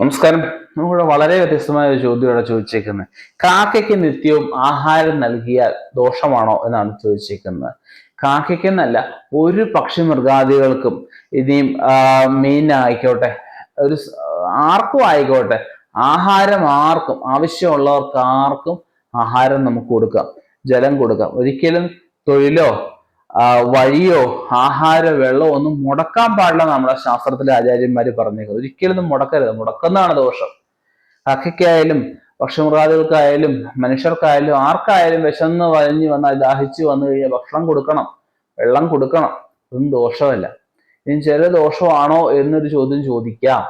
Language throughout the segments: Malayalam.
നമസ്കാരം. നമ്മുടെ വളരെ വ്യത്യസ്തമായ ഒരു ചോദ്യമാണ് ചോദിച്ചേക്കുന്നത്? കാക്കയ്ക്ക് നിത്യവും ആഹാരം നൽകിയാൽ ദോഷമാണോ എന്നാണ് ചോദിച്ചേക്കുന്നത്. കാക്കയ്ക്കെന്നല്ല ഒരു പക്ഷി മൃഗാദികൾക്കും ഇനിയും മീനായിക്കോട്ടെ ഒരു ആർക്കും ആയിക്കോട്ടെ ആഹാരം ആർക്കും ആവശ്യമുള്ളവർക്ക് ആർക്കും ആഹാരം നമുക്ക് കൊടുക്കാം ജലം കൊടുക്കാം. ഒരിക്കലും തൊഴിലോ വഴിയോ ആഹാര വെള്ളമോ ഒന്നും മുടക്കാൻ പാടില്ല നമ്മുടെ ശാസ്ത്രത്തിലെ ആചാര്യന്മാർ പറഞ്ഞേക്കുന്നത്. ഒരിക്കലും മുടക്കരുത്. മുടക്കുന്നതാണ് ദോഷം. കക്കയ്ക്കായാലും പക്ഷിമൃഗാദികൾക്കായാലും മനുഷ്യർക്കായാലും ആർക്കായാലും വിശന്ന് വലഞ്ഞു വന്നാൽ ദാഹിച്ചു വന്നു കഴിഞ്ഞാൽ ഭക്ഷണം കൊടുക്കണം. വെള്ളം കൊടുക്കണം. ഇതൊന്നും ദോഷമല്ല. ഇനി ചില ദോഷമാണോ എന്നൊരു ചോദ്യം ചോദിക്കാം.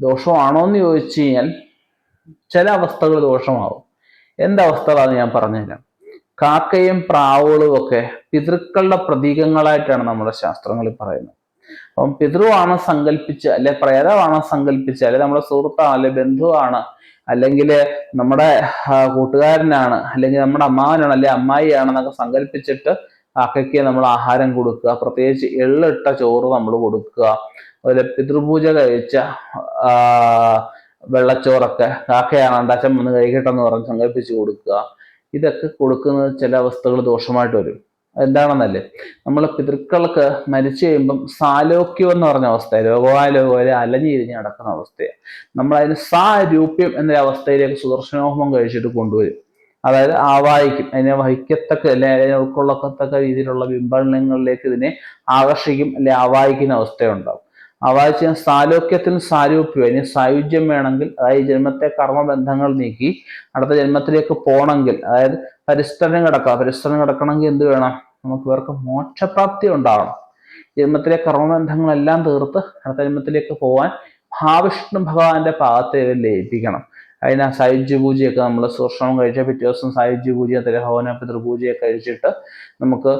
ദോഷമാണോ എന്ന് ചോദിച്ചു കഴിഞ്ഞാൽ ചില അവസ്ഥകൾ ദോഷമാവും. എന്തവസ്ഥകളാണ് ഞാൻ പറഞ്ഞുതരാം. കാക്കയും പ്രാവുകളും ഒക്കെ പിതൃക്കളുടെ പ്രതീകങ്ങളായിട്ടാണ് നമ്മുടെ ശാസ്ത്രങ്ങളിൽ പറയുന്നത്. അപ്പം പിതൃവാണ് സങ്കല്പിച്ച് അല്ലെ പ്രേതമാണ് സങ്കല്പിച്ച് അല്ലെ നമ്മുടെ സുഹൃത്താണ് അല്ലെ ബന്ധുവാണ് അല്ലെങ്കിൽ നമ്മുടെ കൂട്ടുകാരനാണ് അല്ലെങ്കിൽ നമ്മുടെ അമ്മാവനാണ് അല്ലെ അമ്മായിയാണെന്നൊക്കെ സങ്കല്പിച്ചിട്ട് കാക്കയ്ക്ക് നമ്മൾ ആഹാരം കൊടുക്കുക. പ്രത്യേകിച്ച് എള്ളിട്ട ചോറ് നമ്മൾ കൊടുക്കുക. അതുപോലെ പിതൃപൂജ കഴിച്ച വെള്ളച്ചോറൊക്കെ കാക്കയാണ് അച്ഛൻ വന്ന് കഴിക്കട്ടെന്ന് പറഞ്ഞ് സങ്കല്പിച്ച് കൊടുക്കുക. ഇതൊക്കെ കൊടുക്കുന്നത് ചില അവസ്ഥകൾ ദോഷമായിട്ട് വരും. എന്താണെന്നല്ലേ നമ്മൾ പിതൃക്കൾക്ക് മരിച്ചു കഴിയുമ്പം സാലോക്യം എന്ന് പറഞ്ഞ അവസ്ഥ രോഗവാലോകരെ അലഞ്ഞിരിഞ്ഞ് നടക്കുന്ന അവസ്ഥയാണ് നമ്മൾ അതിന് സാരൂപ്യം എന്ന അവസ്ഥയിലേക്ക് സുദർശനോഹമം കഴിച്ചിട്ട് കൊണ്ടുവരും. അതായത് ആവാഹിക്കും. അതിനെ വഹിക്കത്തക്ക അല്ലെ അതിനെ ഉൾക്കൊള്ളത്തക്ക രീതിയിലുള്ള ബിംബങ്ങളിലേക്ക് ഇതിനെ ആകർഷിക്കും അല്ലെ ആവാഹിക്കുന്ന അവസ്ഥയുണ്ടാവും. ആവാഹിച്ച സാലോക്യത്തിന് സാരൂപ്യം അതിന് സായുജ്യം വേണമെങ്കിൽ അതായത് ജന്മത്തെ കർമ്മബന്ധങ്ങൾ നീക്കി അടുത്ത ജന്മത്തിലേക്ക് പോകണമെങ്കിൽ അതായത് പരിസ്ഥലം കിടക്കുക. പരിസ്ഥലം കിടക്കണമെങ്കിൽ എന്ത് വേണം? നമുക്ക് ഇവർക്ക് മോക്ഷപ്രാപ്തി ഉണ്ടാവണം. ജന്മത്തിലെ കർമ്മബന്ധങ്ങളെല്ലാം തീർത്ത് അടുത്ത ജന്മത്തിലേക്ക് പോകാൻ മഹാവിഷ്ണു ഭഗവാന്റെ പാദത്തെ ലയിപ്പിക്കണം. അതിന് സായുജ്യ പൂജയൊക്കെ നമ്മൾ സുഷണം കഴിച്ച പിറ്റേ ദിവസം സായുജ്യ പൂജ തിലഹോന പിതൃപൂജയൊക്കെ കഴിച്ചിട്ട് നമുക്ക്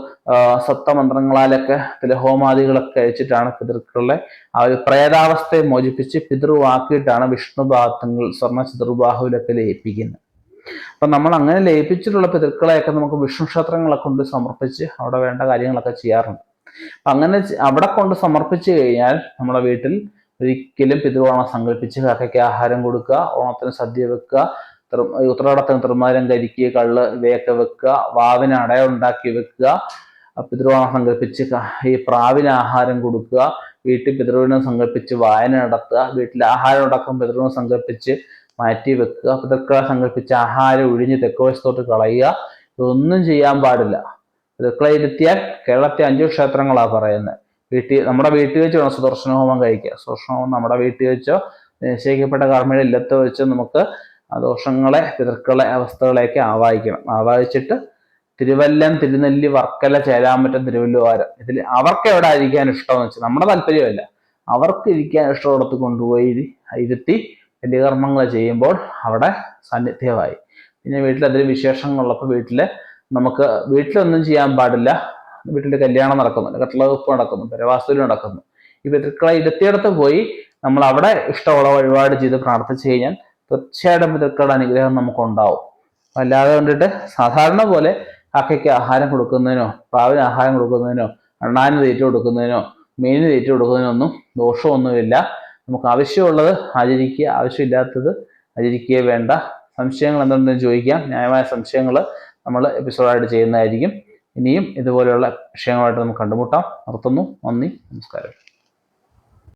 സപ്തമന്ത്രങ്ങളാലൊക്കെ തിലഹോമാദികളൊക്കെ കഴിച്ചിട്ടാണ് പിതൃക്കളെ ആ ഒരു പ്രേതാവസ്ഥയെ മോചിപ്പിച്ച് പിതൃവാക്കിയിട്ടാണ് വിഷ്ണുഭാഗങ്ങൾ സ്വർണ ചതുർബാഹുവിലൊക്കെ ലയിപ്പിക്കുന്നത്. അപ്പൊ നമ്മൾ അങ്ങനെ ലയിപ്പിച്ചിട്ടുള്ള പിതൃക്കളെയൊക്കെ നമുക്ക് വിഷ്ണു ക്ഷേത്രങ്ങളൊക്കെ കൊണ്ട് സമർപ്പിച്ച് അവിടെ വേണ്ട കാര്യങ്ങളൊക്കെ ചെയ്യാറുണ്ട്. അപ്പൊ അങ്ങനെ അവിടെ കൊണ്ട് സമർപ്പിച്ചു കഴിഞ്ഞാൽ നമ്മുടെ വീട്ടിൽ ഒരിക്കലും പിതൃവോണം സങ്കല്പിച്ച് കാക്കയ്ക്ക് ആഹാരം കൊടുക്കുക ഓണത്തിന് സദ്യ വെക്കുക ഉത്രാടത്തിന് തൃമാരം കരിക്കുക കള്ള് ഇവയൊക്കെ വെക്കുക വാവിന് അട ഉണ്ടാക്കി വെക്കുക പിതൃവോണം സങ്കല്പിച്ച് ഈ പ്രാവിന് ആഹാരം കൊടുക്കുക വീട്ടിൽ പിതൃവിനെ സങ്കല്പിച്ച് വായന നടത്തുക വീട്ടിൽ ആഹാരം അടക്കം പിതൃവിനെ സങ്കല്പിച്ച് മാറ്റി വെക്കുക പിതൃക്കളെ സങ്കല്പിച്ച് ആഹാരം ഒഴിഞ്ഞ് തെക്കുവശത്തോട്ട് കളയുക ഇതൊന്നും ചെയ്യാൻ പാടില്ല. പിതൃക്കളെ ഇരുത്തിയാൽ കേരളത്തെ അഞ്ചു ക്ഷേത്രങ്ങളാണ് പറയുന്നത് വീട്ടിൽ നമ്മുടെ വീട്ടിൽ വെച്ച് വേണം സുദർശന ഹോമം കഴിക്കുക. സുദർശന ഹോമം നമ്മുടെ വീട്ടിൽ വെച്ചോ നിശ്ചയിക്കപ്പെട്ട കർമ്മയുടെ ഇല്ലത്തോ വെച്ച് നമുക്ക് ദോഷങ്ങളെ പിതൃക്കളെ അവസ്ഥകളെയൊക്കെ ആവാഹിക്കണം. ആവാഹിച്ചിട്ട് തിരുവല്ലം തിരുനെല്ലി വർക്കല ചേരാമറ്റം തിരുവല്ലുവാരം. ഇതിൽ അവർക്ക് എവിടെ ഇരിക്കാൻ ഇഷ്ടമെന്ന് വെച്ചാൽ നമ്മുടെ താല്പര്യമല്ല. അവർക്ക് ഇരിക്കാൻ ഇഷ്ടമുള്ളത് കൊണ്ടുപോയി ഇരി- ഇരുത്തി വലിയ കർമ്മങ്ങൾ ചെയ്യുമ്പോൾ അവിടെ സാന്നിധ്യമായി. പിന്നെ വീട്ടിൽ അതിൽ വിശേഷങ്ങളുള്ളപ്പോൾ വീട്ടിൽ നമുക്ക് വീട്ടിലൊന്നും ചെയ്യാൻ പാടില്ല. വീട്ടിൽ കല്യാണം നടക്കുന്നു കട്ടിളവെപ്പ് നടക്കുന്നു രവാസ്തുവിൽ നടക്കുന്നു. ഈ പിതൃക്കളെ ഇരുത്തിയിടത്ത് പോയി നമ്മൾ അവിടെ ഇഷ്ടമുള്ള വഴിപാട് ചെയ്ത് പ്രാർത്ഥിച്ചു കഴിഞ്ഞാൽ തീർച്ചയായിട്ടും പിതൃക്കളുടെ അനുഗ്രഹം നമുക്ക് ഉണ്ടാവും അല്ലാതെ കണ്ടിട്ട് സാധാരണ പോലെ കാക്കയ്ക്ക് ആഹാരം കൊടുക്കുന്നതിനോ പ്രാവിന് ആഹാരം കൊടുക്കുന്നതിനോ അണ്ണാന് തീറ്റ കൊടുക്കുന്നതിനോ മീനിന് തീറ്റ കൊടുക്കുന്നതിനോ ഒന്നും ദോഷമൊന്നുമില്ല. നമുക്ക് ആവശ്യമുള്ളത് ആചരിക്കുക ആവശ്യമില്ലാത്തത് ആചരിക്കുക വേണ്ട. സംശയങ്ങൾ എന്തുണ്ടെന്ന് ചോദിക്കാം ന്യായമായ സംശയങ്ങൾ നമ്മൾ എപ്പിസോഡായിട്ട് ചെയ്യുന്നതായിരിക്കും. ഇനിയും ഇതുപോലെയുള്ള വിഷയങ്ങളായിട്ട് നമുക്ക് കണ്ടുമുട്ടാം. നിർത്തുന്നു. നന്ദി. നമസ്കാരം.